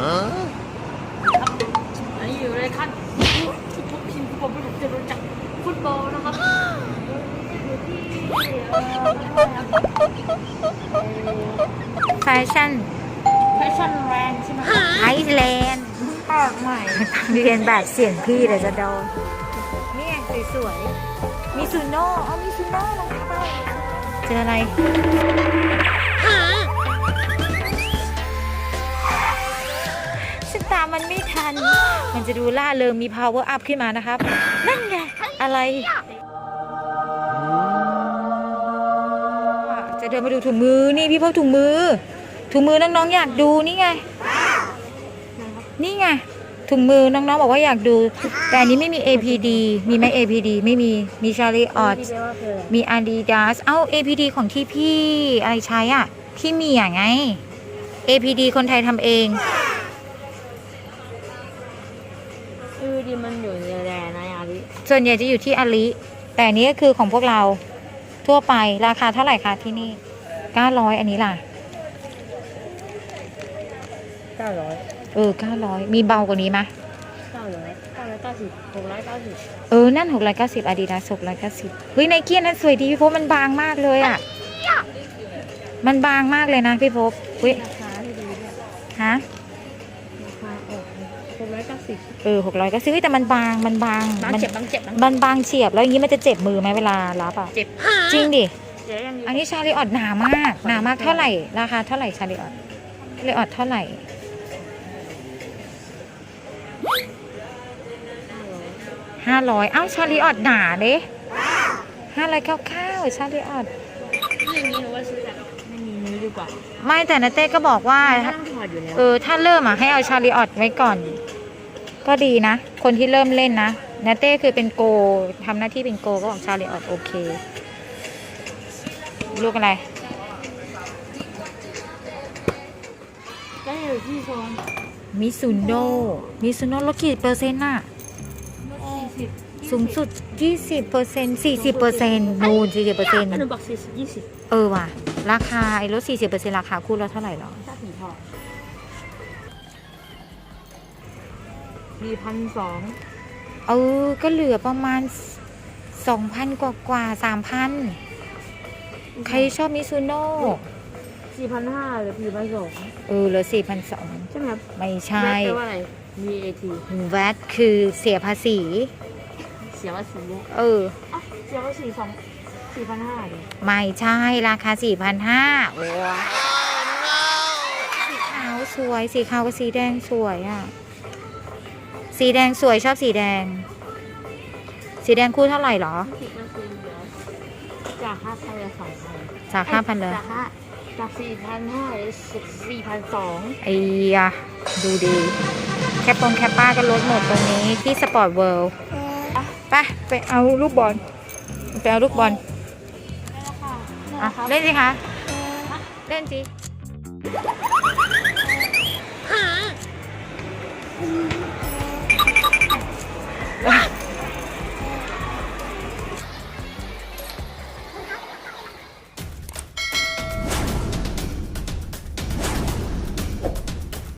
อันนี้อยู่ในขั้นทุกทุกทีมฟุตบอลผมจะรู้จักฟุตบอลนะครับแฟชั่นแฟชั่นแรงใช่ไหมไอซ์แลนด์ปากใหม่เรียนแบบเสียงพี่เดี๋ยวจะโดนนี่ยสวยๆมิซูโน่เอามิซูโน่ลงไปเจออะไรามมันไม่ทัน มันจะดูล่าเริงมี power up ขึ้นมานะครับ นั่นไง อะไรจะเดินมาดูถุงมือนี่พี่พกถุงมือ ถุงมือน้องๆอยากดูนี่ไง นี่ไงถุงมือน้องๆบอกว่าอยากดู แต่อันนี้ไม่มี APD มีไหม APD ไม่มีมีชาลีออที่เรียกว่าคืออะไรมี Adidas เอ้า APD ของที่พี่อะไรใช้อะที่มีอะไง APD คนไทยทำเอง เออดีมันอยู่ในแดนนะอาริส่วนใหญ่จะอยู่ที่อาลีแต่อันนี้ก็คือของพวกเราทั่วไปราคาเท่าไหร่คะที่นี่900อันนี้ล่ะเก้าร้อยเออ900มีเบากว่านี้ไหมเก้าร้อยเก้าร้อยเก้าสิบหกร้อยเก้าสิบเออนั่น690 Adidas 690เฮ้ยไนกี้นั่นสวยดีพี่พบมันบางมากเลยอะ มันบางมากเลยนะพี่พบเฮ้ยราคาที่ดีด้วยฮะราคาออก หกร้อยเก้าสิบเออ690เฮ้ยแต่มันบางมันบางบางมัเจ็บบางเจ็บบางมันบางเฉียบแล้วอย่างนี้มันจะเจ็บมือไหมเวลารับอะเจ็บจริงดิเดี๋ยวยังดีอันนี้ชาลีออดหนามากหนามากเท่าไหร่ราคาเท่าไหร่ชาลีออดชาลีออดเท่าไหร่ห้าร้อยเอ้าชาลีออดหนาเด้ห้าร้อยเก้าเก้าชาลีออดอย่างนี้หนูว่าซื้อแบบไม่มีนี้ดีกว่า ไม่แต่นาเต้ก็บอกว่าไม่ต้องถอดอยู่แล้วเออถ้าเริ่มอะให้เอาชาลีออดไว้ก่อน ก็ดีนะ คนที่เริ่มเล่นนะนาเต้คือเป็นโกทำหน้าที่เป็นโกก็บอกชาลีออดโอเค ลูกอะไรก็อยู่ที่โซนมิซุโน่มิซุโน่ลดกี่เปอร์เซ็นต์น่ะสี่สิบสูงสุด 20เปอร์เซ็นต์40เปอร์เซ็นต์นูน40เปอร์เซ็นต์หนูบอกสี่สิบยี่สิบเออว่ะ ราคาไอ้ลด40เปอร์เซ็นต์ราคาคู่ละเท่าไหร่หรอถ้าผีพอ มีพันสองเออ ก็เหลือประมาณ2,000กว่ากว่า3,000ใครชอบมิซูโน่สี่พันห้าหรือสี่พันสองเออเหลือ4,200ใช่ไหมครับไม่ใช่ แปลว่าอะไร VAT แวตคือเสียภาษี เสียภาษีเยอะเอออะเสียภาษีสองสี่พันห้าดิไม่ใช่ราคา4,500โอ้ยสีขาวสวย สีขาวกับสีแดงสวยอะ สีแดงสวยชอบสีแดง สีแดงคู่เท่าไหร่หรอสิบนาทีเหลือจากห้าพันเหลือสองพันจาก5,000เลยจากห้าจากสี่พันห้าเหลือสี่พันสองไอ้ยะดูดี แคปปงแคปป้าก็ลดหมดตรงนี้ที่สปอร์ตเวิลด์ไปไปเอาลูกบอลไปเอาลูกบอลอะเล่นสิคะ เล่นสิ